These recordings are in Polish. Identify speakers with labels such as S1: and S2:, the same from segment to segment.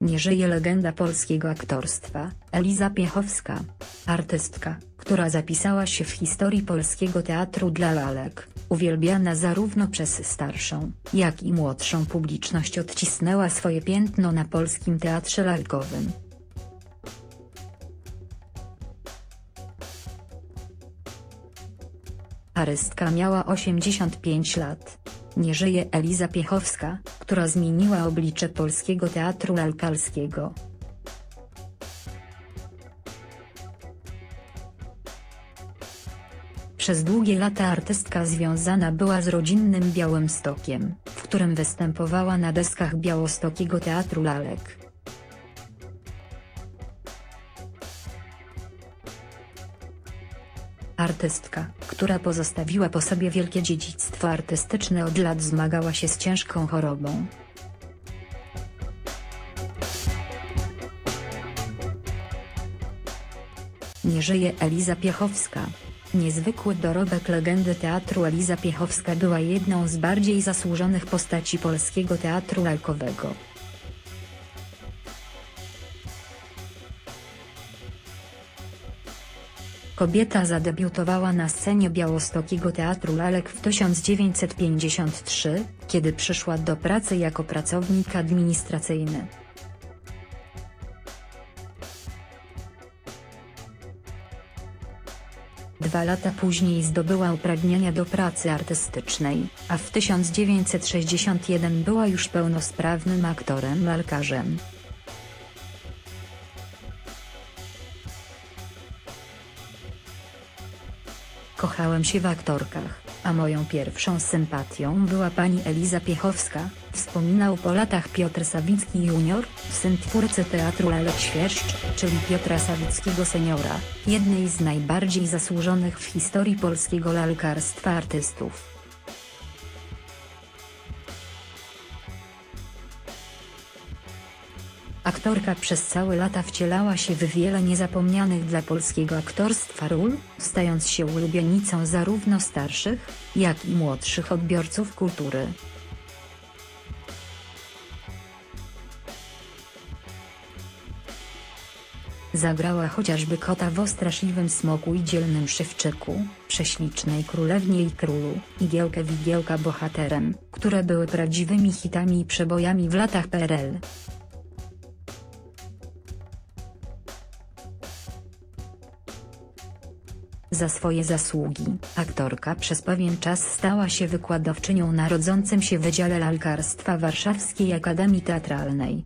S1: Nie żyje legenda polskiego aktorstwa, Eliza Piechowska. Artystka, która zapisała się w historii polskiego teatru dla lalek, uwielbiana zarówno przez starszą, jak i młodszą publiczność odcisnęła swoje piętno na polskim teatrze lalkowym. Arystka miała 85 lat. Nie żyje Eliza Piechowska, która zmieniła oblicze polskiego teatru lalkarskiego. Przez długie lata artystka związana była z rodzinnym Białymstokiem, w którym występowała na deskach Białostokiego Teatru Lalek. Artystka, która pozostawiła po sobie wielkie dziedzictwo artystyczne od lat zmagała się z ciężką chorobą. Nie żyje Eliza Piechowska. Niezwykły dorobek legendy teatru Eliza Piechowska była jedną z bardziej zasłużonych postaci polskiego teatru lalkowego. Kobieta zadebiutowała na scenie Białostokiego Teatru Lalek w 1953, kiedy przyszła do pracy jako pracownik administracyjny. Dwa lata później zdobyła uprawnienia do pracy artystycznej, a w 1961 była już pełnosprawnym aktorem Kochałem się w aktorkach, a moją pierwszą sympatią była pani Eliza Piechowska, wspominał po latach Piotr Sawicki junior, syn twórcy teatru Lalek Świerszcz, czyli Piotra Sawickiego seniora, jednej z najbardziej zasłużonych w historii polskiego lalkarstwa artystów. Aktorka przez całe lata wcielała się w wiele niezapomnianych dla polskiego aktorstwa ról, stając się ulubienicą zarówno starszych, jak i młodszych odbiorców kultury. Zagrała chociażby kota w Ostraszliwym Smoku i Dzielnym Szewczyku, Prześlicznej Królewnie i Królu, Igiełkę Wigiełka Bohaterem, które były prawdziwymi hitami i przebojami w latach PRL. Za swoje zasługi, aktorka przez pewien czas stała się wykładowczynią na rodzącym się Wydziale Lalkarstwa Warszawskiej Akademii Teatralnej.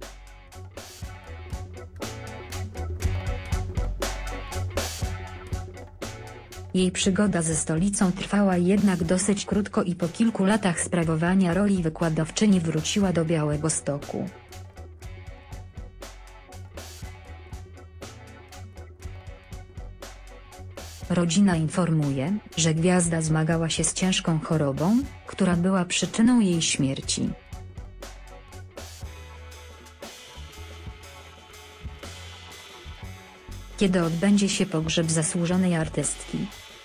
S1: Jej przygoda ze stolicą trwała jednak dosyć krótko i po kilku latach sprawowania roli wykładowczyni wróciła do Białego Stoku. Rodzina informuje, że gwiazda zmagała się z ciężką chorobą, która była przyczyną jej śmierci. Kiedy odbędzie się pogrzeb zasłużonej artystki?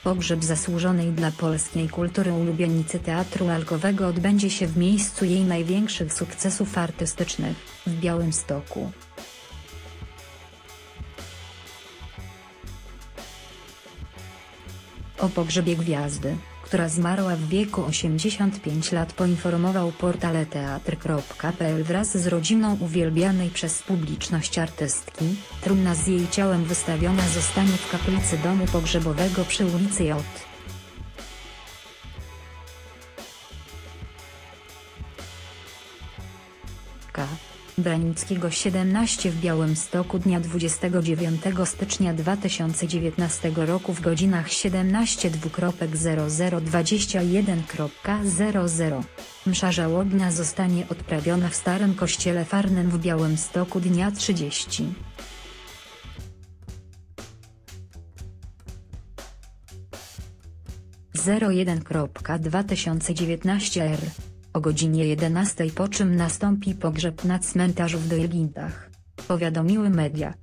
S1: Pogrzeb zasłużonej dla polskiej kultury ulubienicy teatru lalkowego odbędzie się w miejscu jej największych sukcesów artystycznych, w Białymstoku. O pogrzebie gwiazdy, która zmarła w wieku 85 lat poinformował portal teatr.pl wraz z rodziną uwielbianej przez publiczność artystki, trumna z jej ciałem wystawiona zostanie w kaplicy domu pogrzebowego przy ulicy J. K. Branickiego 17 w Białymstoku dnia 29 stycznia 2019 roku w godzinach 17.0021.00. Msza żałobna zostanie odprawiona w Starym Kościele Farnym w Białymstoku dnia 30. Zero jeden r o godzinie 11 po czym nastąpi pogrzeb na cmentarzu w Dojgintach. Powiadomiły media.